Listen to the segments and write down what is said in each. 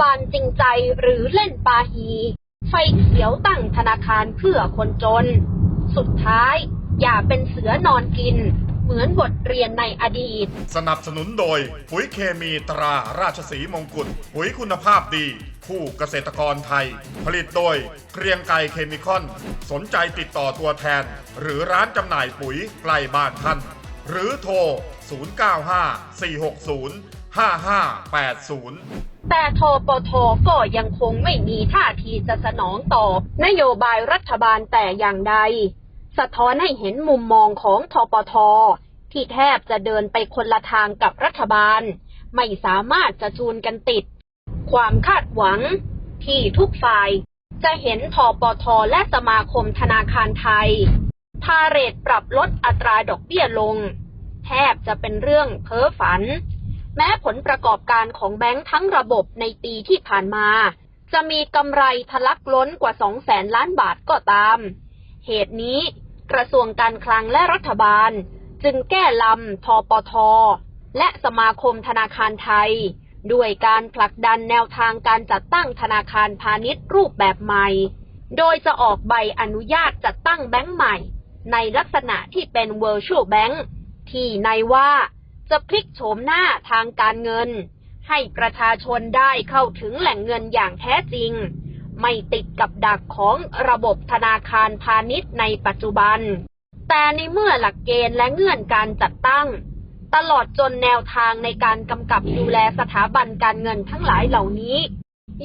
บาลจริงใจหรือเล่นปาหี ไฟเขียวตั้งธนาคารเพื่อคนจน สุดท้ายอย่าเป็นเสือนอนกิน เหมือนบทเรียนในอดีต สนับสนุนโดย ปุ๋ยเคมีตราราชสีมงกุฎปุ๋ยคุณภาพดี คู่เกษตรกรไทย ผลิตโดยเกรียงไกรเคมีคอน สนใจติดต่อตัวแทน หรือร้านจำหน่ายปุ๋ยใกล้บ้านท่าน หรือโทร 5580แต่ทปทก็ยังคงไม่มีท่าทีจะสนองตอบ นโยบายรัฐบาลแต่อย่างใด สะท้อนให้เห็นมุมมองของทปท ที่แทบจะเดินไปคนละทางกับรัฐบาล ไม่สามารถจะจูนกันติด ความคาดหวัง ที่ทุกฝ่าย จะเห็นทปท และสมาคมธนาคารไทย พาเรตปรับลดอัตราดอกเบี้ยลง แทบจะเป็นเรื่องเพ้อฝัน แม้ผลประกอบการของแบงค์ทั้งระบบในปีที่ผ่านมา จะมีกำไรทะลักล้นกว่า2แสนล้านบาทก็ตาม เหตุนี้กระทรวงการคลังและรัฐบาล จึงแก้ลำทปท และสมาคมธนาคารไทย ด้วยการผลักดันแนวทางการจัดตั้งธนาคารพาณิชย์รูปแบบใหม่ โดยจะออกใบอนุญาตจัดตั้งแบงก์ใหม่ ในลักษณะที่เป็น virtual bank ที่ในว่า จะพลิกโฉมหน้าทางการเงิน ให้ประชาชนได้เข้าถึงแหล่งเงินอย่างแท้จริง ไม่ติดกับดักของระบบธนาคารพาณิชย์ในปัจจุบัน แต่ในเมื่อหลักเกณฑ์และเงื่อนการจัดตั้ง ตลอดจนแนวทางในการกำกับดูแลสถาบันการเงินทั้งหลายเหล่านี้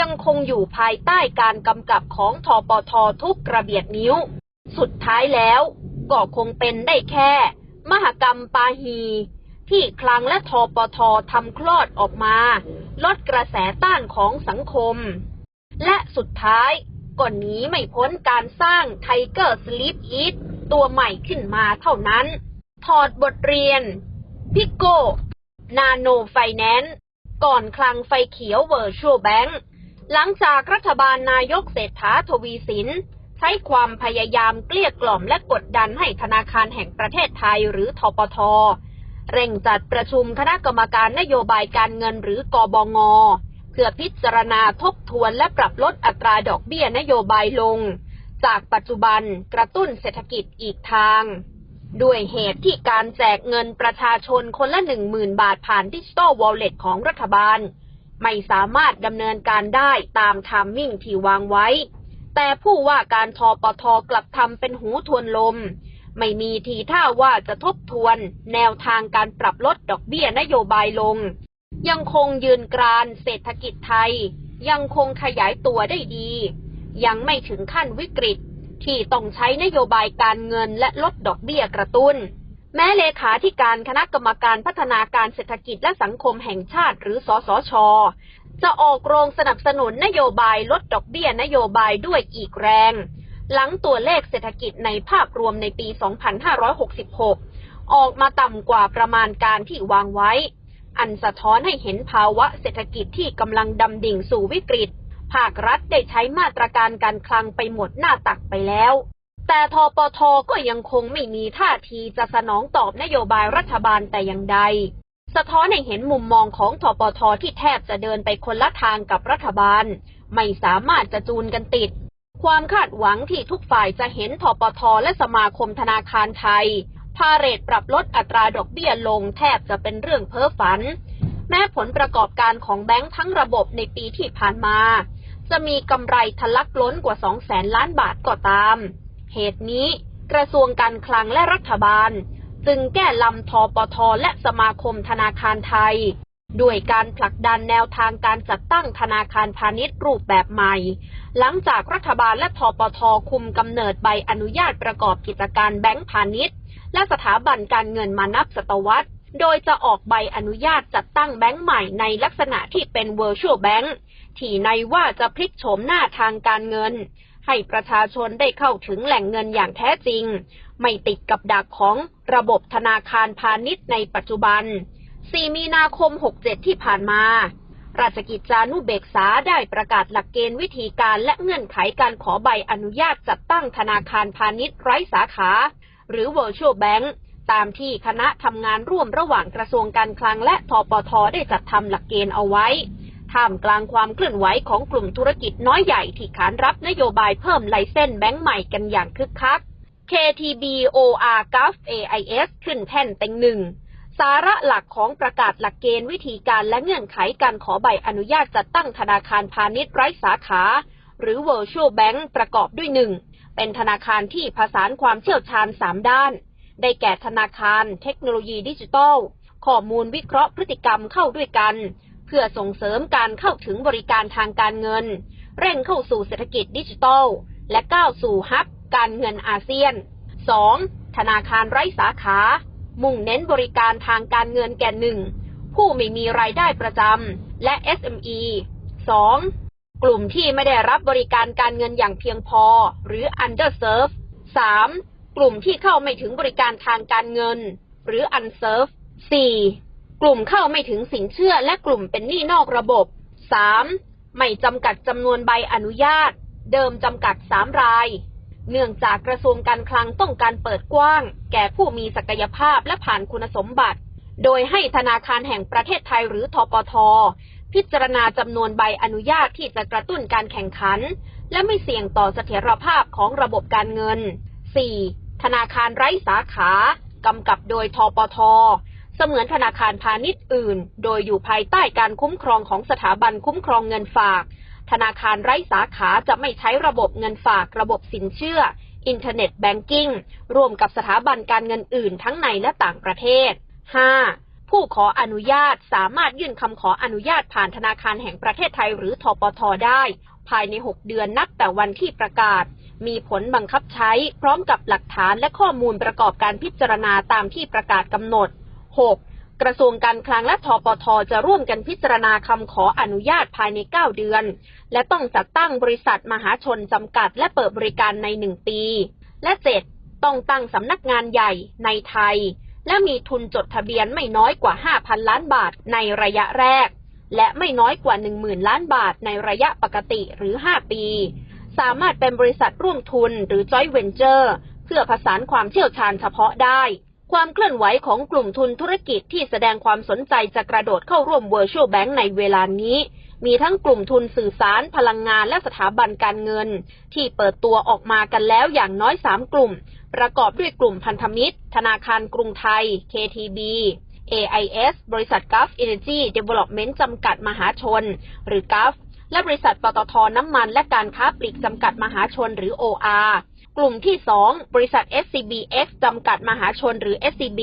ยังคงอยู่ภายใต้การกำกับของทปททุกกระเบียดนิ้ว สุดท้ายแล้วก็คงเป็นได้แค่ มหกรรมปาฮี ที่คลังและทปททำคลอดออกมา ลดกระแสต้านของสังคม และสุดท้ายก็หนีไม่พ้นการสร้างไทเกอร์สลิปอีทตัวใหม่ขึ้นมาเท่านั้น ถอดบทเรียน พิโกนาโนไฟแนนซ์ก่อนคลังไฟเขียวเวอร์ชวลแบงค์หลังจากรัฐบาลนายกเศรษฐาทวีสิน ใช้ความพยายามเกลี้ยกล่อมและกดดันให้ธนาคารแห่งประเทศไทยหรือทปท เร่งจัดประชุมคณะกรรมการนโยบายการเงินหรือกบง เพื่อพิจารณาทบทวนและปรับลดอัตราดอกเบี้ยนโยบายลง จากปัจจุบันกระตุ้นเศรษฐกิจอีกทาง ด้วยเหตุที่การแจกเงินประชาชนคนละหนึ่งหมื่นบาทผ่านดิจิตอลวอลเล็ตของรัฐบาล ไม่สามารถดำเนินการได้ตามไทามมิ่งที่วางไว้ แต่ผู้ว่าการทปทกลับทำเป็นหูทวนลม ไม่มีทีท่าว่าจะทบทวน แนวทางการปรับลดดอกเบี้ยนโยบายลง ยังคงยืนกรานเศรษฐกิจไทย ยังคงขยายตัวได้ดี ยังไม่ถึงขั้นวิกฤต ที่ต้องใช้นโยบายการเงินและลดดอกเบี้ยกระตุ้น แม้เลขาธิการคณะกรรมการพัฒนาการเศรษฐกิจและสังคมแห่งชาติหรือสสชจะออกโรงสนับสนุนนโยบายลดดอกเบี้ยนโยบายด้วยอีกแรง หลังตัวเลขเศรษฐกิจในภาพรวมในปี 2566 ออกมาต่ำกว่าประมาณการที่วางไว้ อันสะท้อนให้เห็นภาวะเศรษฐกิจที่กำลังดำดิ่งสู่วิกฤต ภาครัฐได้ใช้มาตรการการคลังไปหมดหน้าตักไปแล้ว แต่ทปทก็ยังคงไม่มีท่าทีจะสนองตอบนโยบายรัฐบาลแต่อย่างใด สะท้อนให้เห็นมุมมองของทปทที่แทบจะเดินไปคนละทางกับรัฐบาล ไม่สามารถจะจูนกันติด ความคาดหวังที่ทุกฝ่ายจะเห็นทปทและสมาคมธนาคารไทย พาเรตปรับลดอัตราดอกเบี้ยลงแทบจะเป็นเรื่องเพ้อฝัน แม้ผลประกอบการของแบงค์ทั้งระบบในปีที่ผ่านมา จะมีกำไรทะลักล้นกว่า 2 แสนล้านบาทก็ตาม เหตุนี้กระทรวงการคลังและรัฐบาล จึงแก้ลำทปทและสมาคมธนาคารไทย ด้วยการผลักดันแนวทางการจัดตั้งธนาคารพาณิชย์รูปแบบใหม่ หลังจากรัฐบาลและทปทคุมกำเนิดใบอนุญาตประกอบกิจการแบงก์พาณิชย์ และสถาบันการเงินมานับศตวรรษ โดยจะออกใบอนุญาตจัดตั้งแบงก์ใหม่ในลักษณะที่เป็น virtual bank ที่ในว่าจะพลิกโฉมหน้าทางการเงิน ให้ประชาชนได้เข้าถึงแหล่งเงินอย่างแท้จริง ไม่ติดกับดักของระบบธนาคารพาณิชย์ในปัจจุบัน 4 มีนาคม 67 ที่ผ่านมาราชกิจจานุเบกษาได้ประกาศหลักเกณฑ์วิธีการและเงื่อนไขการขอใบอนุญาตจัดตั้งธนาคารพาณิชย์ไร้สาขา หรือ virtual bank ตามที่คณะทำงานร่วมระหว่างกระทรวงการคลังและทปทได้จัดทำหลักเกณฑ์เอาไว้ ท่ามกลางความเคลื่อนไหวของกลุ่มธุรกิจน้อยใหญ่ที่ขานรับนโยบายเพิ่มไลเส้นแบงก์ใหม่กันอย่างคึกคัก KTB OR Gov AIS ขึ้นแท่นเต็งหนึ่ง สาระหลักของประกาศหลักเกณฑ์วิธีการและเงื่อนไขการขอใบอนุญาตจัดตั้งธนาคารพาณิชย์ไร้สาขา หรือ Virtual Bank ประกอบด้วยหนึ่งเป็นธนาคารที่ผสานความเชี่ยวชาญ 3 ด้าน ได้แก่ธนาคาร เทคโนโลยีดิจิทัล ข้อมูลวิเคราะห์พฤติกรรมเข้าด้วยกัน เพื่อส่งเสริมการเข้าถึงบริการทางการเงิน เร่งเข้าสู่เศรษฐกิจดิจิทัล และก้าวสู่ฮับการเงินอาเซียน 2. ธนาคารไร้สาขา มุ่งเน้นบริการทางการเงินแก่หนึ่งผู้ไม่มีรายได้ประจำและ SME 2. กลุ่มที่ไม่ได้รับบริการการเงินอย่างเพียงพอ หรือ underserved 3. กลุ่มที่เข้าไม่ถึงบริการทางการเงิน หรือ unserved 4. กลุ่มเข้าไม่ถึงสินเชื่อและกลุ่มเป็นหนี้นอกระบบ 3. ไม่จำกัดจำนวนใบอนุญาต เดิมจำกัด 3 ราย เนื่องจากกระทรวงการคลังต้องการเปิดกว้าง แก่ผู้มีศักยภาพและผ่านคุณสมบัติ โดยให้ธนาคารแห่งประเทศไทยหรือทปท พิจารณาจำนวนใบอนุญาตที่จะกระตุ้นการแข่งขัน และไม่เสี่ยงต่อเสถียรภาพของระบบการเงิน 4. ธนาคารไร้สาขากำกับโดยทปท เสมือนธนาคารพาณิชย์อื่น โดยอยู่ภายใต้การคุ้มครองของสถาบันคุ้มครองเงินฝาก ธนาคารไร้สาขาจะไม่ใช้ระบบเงินฝากระบบสินเชื่อ อินเทอร์เน็ตแบงกิ้งร่วมกับสถาบันการเงินอื่นทั้งในและต่างประเทศ 5. ผู้ขออนุญาตสามารถยื่นคำขออนุญาตผ่านธนาคารแห่งประเทศไทยหรือทปทได้ ภายใน 6 เดือนนับแต่วันที่ประกาศ มีผลบังคับใช้พร้อมกับหลักฐานและข้อมูลประกอบการพิจารณาตามที่ประกาศกำหนด 6. กระทรวงการคลังและทปทจะร่วมกันพิจารณาคำขออนุญาตภายใน 9 เดือน และต้องจัดตั้งบริษัทมหาชนจำกัดและเปิดบริการใน 1 ปี และ 7. ต้องตั้งสำนักงานใหญ่ในไทย และมีทุนจดทะเบียนไม่น้อยกว่า 5,000 ล้านบาทในระยะแรก และไม่น้อยกว่า 10,000 ล้านบาทในระยะปกติหรือ 5 ปี สามารถเป็นบริษัทร่วมทุนหรือ joint venture เพื่อผสานความเชี่ยวชาญเฉพาะได้ ความเคลื่อนไหวของกลุ่มทุนธุรกิจที่แสดงความสนใจจะกระโดดเข้าร่วม Virtual Bank ในเวลานี้ มีทั้งกลุ่มทุนสื่อสารพลังงานและสถาบันการเงิน ที่เปิดตัวออกมากันแล้วอย่างน้อย 3 กลุ่ม ประกอบด้วยกลุ่มพันธมิตร ธนาคารกรุงไทย KTB AIS บริษัท Gulf Energy Development จำกัดมหาชน หรือ Gulf และบริษัทปตทน้ำมันและการค้าปลีกจำกัดมหาชนหรือ OR กลุ่มที่ 2 บริษัท SCBX จำกัดมหาชนหรือ SCB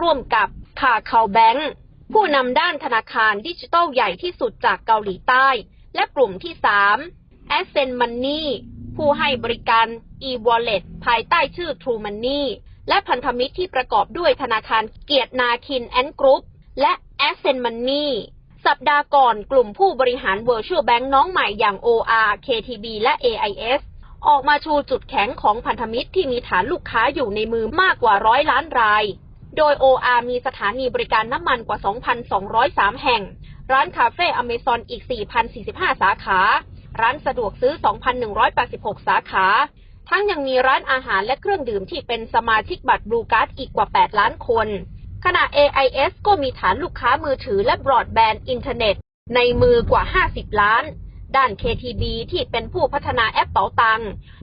ร่วมกับคาคาแบงค์ผู้นำด้านธนาคารดิจิทัลใหญ่ที่สุดจากเกาหลีใต้ และกลุ่มที่ 3 Ascent Money ผู้ให้บริการ e-wallet ภายใต้ชื่อ True Money และพันธมิตรที่ประกอบด้วยธนาคารเกียรตินาคินแอนด์กรุ๊ปและ Ascent Money สัปดาห์ก่อนกลุ่มผู้บริหาร Virtual Bank น้องใหม่อย่าง OR KTB และ AIS ออกมาชูจุดแข็งของพันธมิตรที่มีฐานลูกค้าอยู่ในมือมากกว่าร้อยล้านราย โดย OR มีสถานีบริการน้ำมันกว่า 2,203 แห่ง ร้านคาเฟ่อเมซอนอีก 4,045 สาขา ร้านสะดวกซื้อ 2,186 สาขา ทั้งยังมีร้านอาหารและเครื่องดื่มที่เป็นสมาชิกบัตรบลูการ์ดอีกกว่า 8 ล้านคน ขณะ AIS ก็มีฐานลูกค้ามือถือและบรอดแบนด์อินเทอร์เน็ต ในมือกว่า 50 ล้าน ด้าน KTB ที่เป็นผู้พัฒนาแอปเป๋าตัง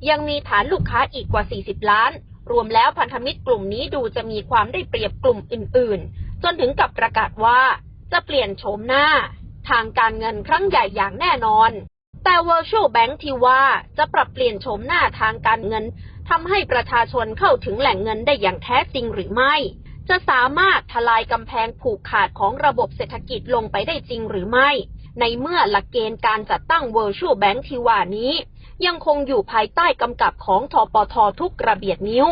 ยังมีฐานลูกค้าอีกกว่า 40 ล้าน รวมแล้วพันธมิตรกลุ่มนี้ดูจะมีความได้เปรียบกลุ่มอื่น ๆ จนถึงกับประกาศว่า จะเปลี่ยนโฉมหน้า ทางการเงินครั้งใหญ่อย่างแน่นอน แต่ Virtual Bank ที่ว่าจะปรับเปลี่ยนโฉมหน้าทางการเงินทำให้ประชาชนเข้าถึงแหล่งเงินได้อย่างแท้จริงหรือไม่ จะสามารถทลายกำแพงผูกขาดของระบบเศรษฐกิจลงไปได้จริงหรือไม่ ในเมื่อหลักเกณฑ์การจัดตั้ง Virtual Bank ที่ว่านี้ ยังคงอยู่ภายใต้กำกับของทปททุกกระเบียดนิ้ว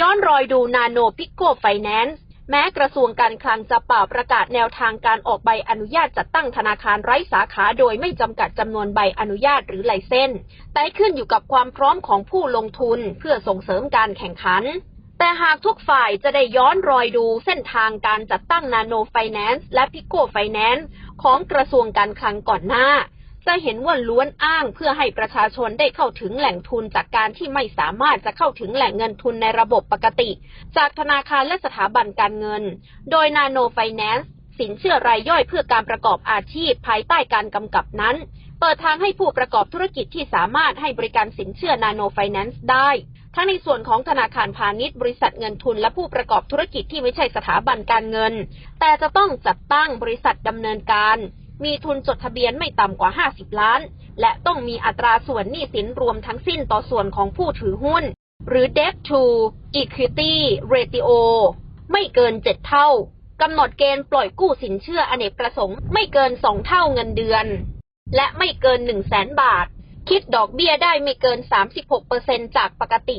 ย้อนรอยดูนาโนพิโกไฟแนนซ์แม้กระทรวงการคลังจะเป่าประกาศแนวทางการออกใบอนุญาตจัดตั้งธนาคารไร้สาขาโดยไม่จำกัดจำนวนใบอนุญาตหรือไลเซนส์แต่ขึ้นอยู่กับความพร้อมของผู้ลงทุนเพื่อส่งเสริมการแข่งขัน แต่หากทุกฝ่ายจะได้ย้อนรอยดูเส้นทางการจัดตั้งนาโนไฟแนนซ์และพิโกไฟแนนซ์ของกระทรวงการคลังก่อนหน้า จะเห็นว่าล้วนอ้างเพื่อให้ประชาชนได้เข้าถึงแหล่งทุนจากการที่ไม่สามารถจะเข้าถึงแหล่งเงินทุนในระบบปกติ จากธนาคารและสถาบันการเงิน โดยนาโนไฟแนนซ์สินเชื่อรายย่อยเพื่อการประกอบอาชีพภายใต้การกำกับนั้น เปิดทางให้ผู้ประกอบธุรกิจที่สามารถให้บริการสินเชื่อนาโนไฟแนนซ์ได้ ทั้งในส่วนของธนาคารพาณิชย์ บริษัทเงินทุนและผู้ประกอบธุรกิจที่ไม่ใช่สถาบันการเงิน แต่จะต้องจัดตั้งบริษัทดำเนินการ มีทุนจดทะเบียนไม่ต่ำกว่า 50 ล้าน และต้องมีอัตราส่วนหนี้สินรวมทั้งสิ้นต่อส่วนของผู้ถือหุ้น หรือ debt to equity ratio ไม่เกิน 7 เท่ากำหนดเกณฑ์ปล่อยกู้สินเชื่ออเนกประสงค์ไม่เกิน 2 เท่าเงินเดือน และไม่เกิน 1 0 0 0 0แสนบาท คิดดอกเบี้ยได้ไม่เกิน 36%จากปกติ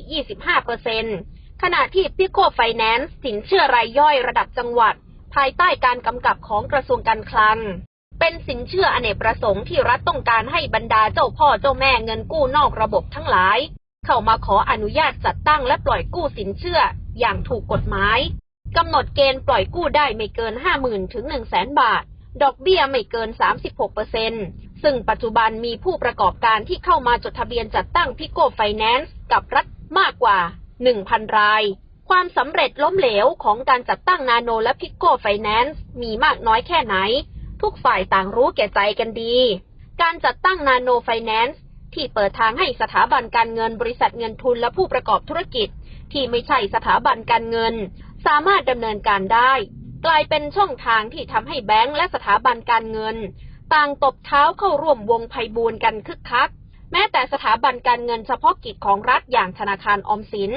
25%ขณะที่พิโคไฟแนนซ์สินเชื่อรายย่อยระดับจังหวัด ภายใต้การกำกับของกระทรวงการคลัง เป็นสินเชื่ออเนกประสงค์ที่รัฐต้องการให้บรรดาเจ้าพ่อเจ้าแม่เงินกู้นอกระบบทั้งหลาย เข้ามาขออนุญาตจัดตั้งและปล่อยกู้สินเชื่ออย่างถูกกฎหมายกำหนดเกณฑ์ปล่อยกู้ได้ไม่เกิน 50,000 ถึง 1 0 0 0 0 0 บาท ดอกเบี้ยไม่เกิน 36% ซึ่งปัจจุบันมีผู้ประกอบการที่เข้ามาจดทะเบียนจัดตั้งพิโกไฟแนนซ์กับรัฐมากกว่า 1,000 ราย ความสำเร็จล้มเหลวของการจัดตั้งนาโนและพิโกไฟแนนซ์มีมากน้อยแค่ไหน ทุกฝ่ายต่างรู้แก่ใจกันดี การจัดตั้งนาโนไฟแนนซ์ที่เปิดทางให้สถาบันการเงินบริษัทเงินทุนและผู้ประกอบธุรกิจ ที่ไม่ใช่สถาบันการเงิน สามารถดำเนินการได้ กลายเป็นช่องทางที่ทำให้แบงก์และสถาบันการเงิน ต่างตบเท้าเข้าร่วมวงไพบูลกันคึกคัก แม้แต่สถาบันการเงินเฉพาะกิจของรัฐอย่างธนาคารออมสิน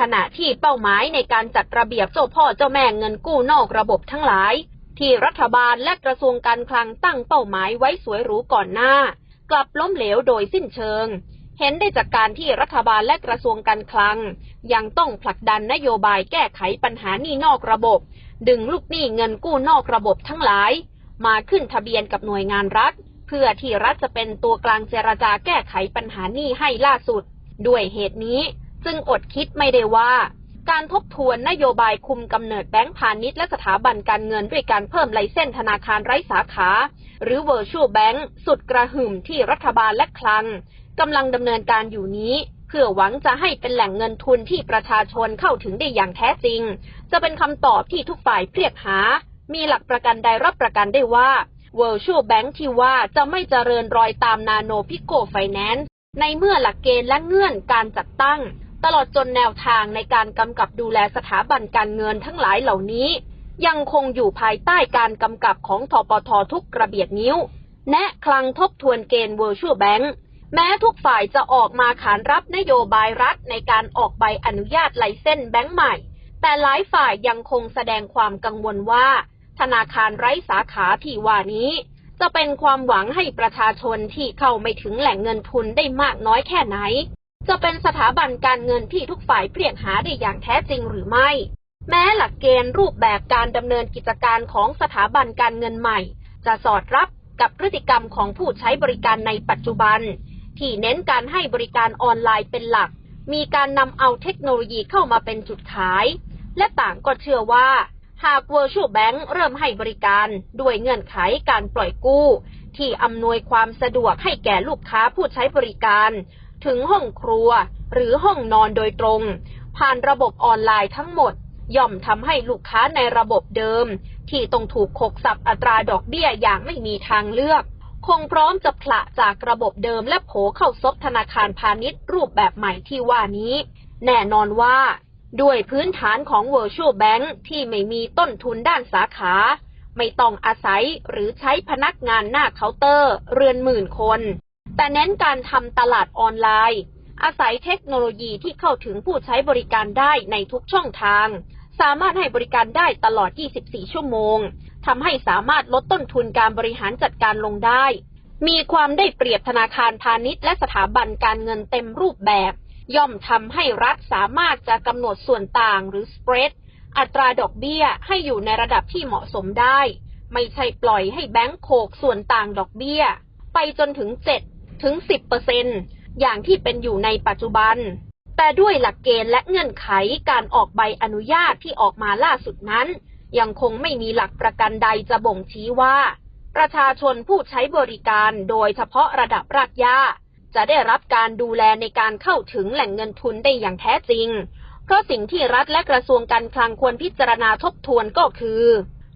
ขณะที่เป้าหมายในการจัดระเบียบเจ้าพ่อเจ้าแม่เงินกู้นอกระบบทั้งหลาย ที่รัฐบาลและกระทรวงการคลังตั้งเป้าหมายไว้สวยหรูก่อนหน้า กลับล้มเหลวโดยสิ้นเชิงเห็นได้จากการที่รัฐบาลและกระทรวงการคลัง ยังต้องผลักดันนโยบายแก้ไขปัญหาหนี้นอกระบบ ดึงลูกหนี้เงินกู้นอกระบบทั้งหลาย มาขึ้นทะเบียนกับหน่วยงานรัฐ เพื่อที่รัฐจะเป็นตัวกลางเจรจาแก้ไขปัญหานี้ให้ล่าสุด ด้วยเหตุนี้จึงอดคิดไม่ได้ว่า การทบทวนนโยบายคุมกำเนิดแบงก์พาณิชย์และสถาบันการเงินด้วยการเพิ่มไลเส้นธนาคารไร้สาขา หรือ virtual bank สุดกระหึ่มที่รัฐบาลและคลังกำลังดำเนินการอยู่นี้เพื่อหวังจะให้เป็นแหล่งเงินทุนที่ประชาชนเข้าถึงได้อย่างแท้จริง จะเป็นคำตอบที่ทุกฝ่ายเรียกหา มีหลักประกันใดรับประกันได้ว่า virtual bank ที่ว่าจะไม่เจริญรอยตามนาโนพิโกไฟแนนซ์ในเมื่อหลักเกณฑ์และเงื่อนการจัดตั้ง ตลอดจนแนวทางในการกำกับดูแลสถาบันการเงินทั้งหลายเหล่านี้ ยังคงอยู่ภายใต้การกำกับของทปททุกกระเบียดนิ้วแนะคลังทบทวนเกณฑ์ virtual bank แม้ทุกฝ่ายจะออกมาขานรับนโยบายรัฐในการออกใบอนุญาตไลเส้นแบงก์ใหม่ แต่หลายฝ่ายยังคงแสดงความกังวลว่า ธนาคารไร้สาขาที่ว่านี้ จะเป็นความหวังให้ประชาชนที่เข้าไม่ถึงแหล่งเงินทุนได้มากน้อยแค่ไหน จะเป็นสถาบันการเงินที่ทุกฝ่ายเปรียกหาได้อย่างแท้จริงหรือไม่ แม้หลักเกณฑ์รูปแบบการดำเนินกิจการของสถาบันการเงินใหม่ จะสอดรับกับพฤติกรรมของผู้ใช้บริการในปัจจุบัน ที่เน้นการให้บริการออนไลน์เป็นหลัก มีการนำเอาเทคโนโลยีเข้ามาเป็นจุดขาย และต่างก็เชื่อว่า หาก Virtual Bank เริ่มให้บริการด้วยเงื่อนไขการปล่อยกู้ ที่อำนวยความสะดวกให้แก่ลูกค้าผู้ใช้บริการ ถึงห้องครัวหรือห้องนอนโดยตรง ผ่านระบบออนไลน์ทั้งหมด ย่อมทำให้ลูกค้าในระบบเดิม ที่ต้องถูกขกสับอัตราดอกเบี้ยอย่างไม่มีทางเลือก คงพร้อมจะผละจากระบบเดิมและโผเข้าซบธนาคารพาณิชย์รูปแบบใหม่ที่ว่านี้ แน่นอนว่า ด้วยพื้นฐานของ Virtual Bank ที่ไม่มีต้นทุนด้านสาขา ไม่ต้องอาศัยหรือใช้พนักงานหน้าเคาน์เตอร์ เรือนหมื่นคน แต่เน้นการทำตลาดออนไลน์ อาศัยเทคโนโลยีที่เข้าถึงผู้ใช้บริการได้ในทุกช่องทาง สามารถให้บริการได้ตลอด 24 ชั่วโมงทำให้สามารถลดต้นทุนการบริหารจัดการลงได้ มีความได้เปรียบธนาคารพาณิชย์และสถาบันการเงินเต็มรูปแบบ ย่อมทำให้รัฐสามารถจะกำหนดส่วนต่างหรือ spread อัตราดอกเบี้ยให้อยู่ในระดับที่เหมาะสมได้ ไม่ใช่ปล่อยให้แบงก์โขกส่วนต่างดอกเบี้ย ไปจนถึง 7 ถึง 10เปอร์เซ็นอย่างที่เป็นอยู่ในปัจจุบัน แต่ด้วยหลักเกณฑ์และเงื่อนไขการออกใบอนุญาตที่ออกมาล่าสุดนั้น ยังคงไม่มีหลักประกันใดจะบ่งชี้ว่า ประชาชนผู้ใช้บริการโดยเฉพาะระดับรากหญ้า จะได้รับการดูแลในการเข้าถึงแหล่งเงินทุนได้อย่างแท้จริง เพราะสิ่งที่รัฐและกระทรวงการคลังควรพิจารณาทบทวนก็คือ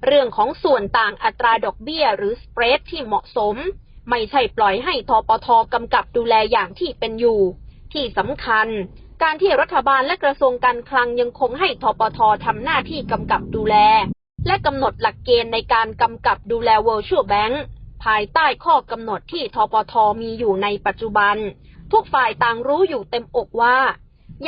เรื่องของส่วนต่างอัตราดอกเบี้ยหรือสเปรดที่เหมาะสม ไม่ใช่ปล่อยให้ทปทกำกับดูแลอย่างที่เป็นอยู่ ที่สำคัญ การที่รัฐบาลและกระทรวงการคลังยังคงให้ทปททำหน้าที่กำกับดูแล และกำหนดหลักเกณฑ์ในการกำกับดูแล Virtual Bank ภายใต้ข้อกำหนดที่ทปทมีอยู่ในปัจจุบัน ทุกฝ่ายต่างรู้อยู่เต็มอกว่า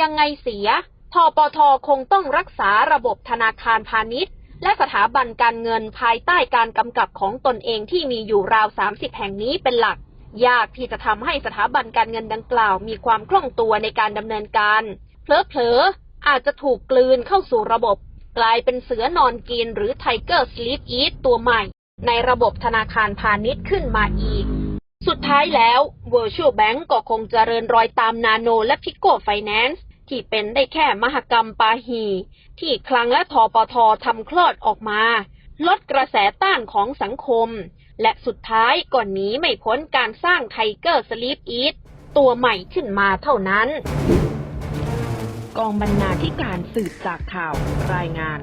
ยังไงเสียทปทคงต้องรักษาระบบธนาคารพาณิชย์ และสถาบันการเงินภายใต้การกำกับของตนเองที่มีอยู่ราว 30 แห่งนี้เป็นหลัก ยากที่จะทำให้สถาบันการเงินดังกล่าวมีความคล่องตัวในการดำเนินการเผลอๆอาจจะถูกกลืนเข้าสู่ระบบ กลายเป็นเสือนอนกินหรือไทเกอร์สลีปอีทตัวใหม่ ในระบบธนาคารพาณิชย์ขึ้นมาอีก สุดท้ายแล้ว Virtual Bank ก็คงจเจริญรอยตามนาโนและพิโกไฟแนนซ์ที่เป็นได้แค่มหกรรมปาหี ที่คลังและทปททำคลอดออกมา ลดกระแสต้านของสังคม และสุดท้ายก่อนนี้ไม่พ้นการสร้างไทเกอร์สลีปอีทตัวใหม่ขึ้นมาเท่านั้น กองบรรณาธิการสืบจากข่าวรายงาน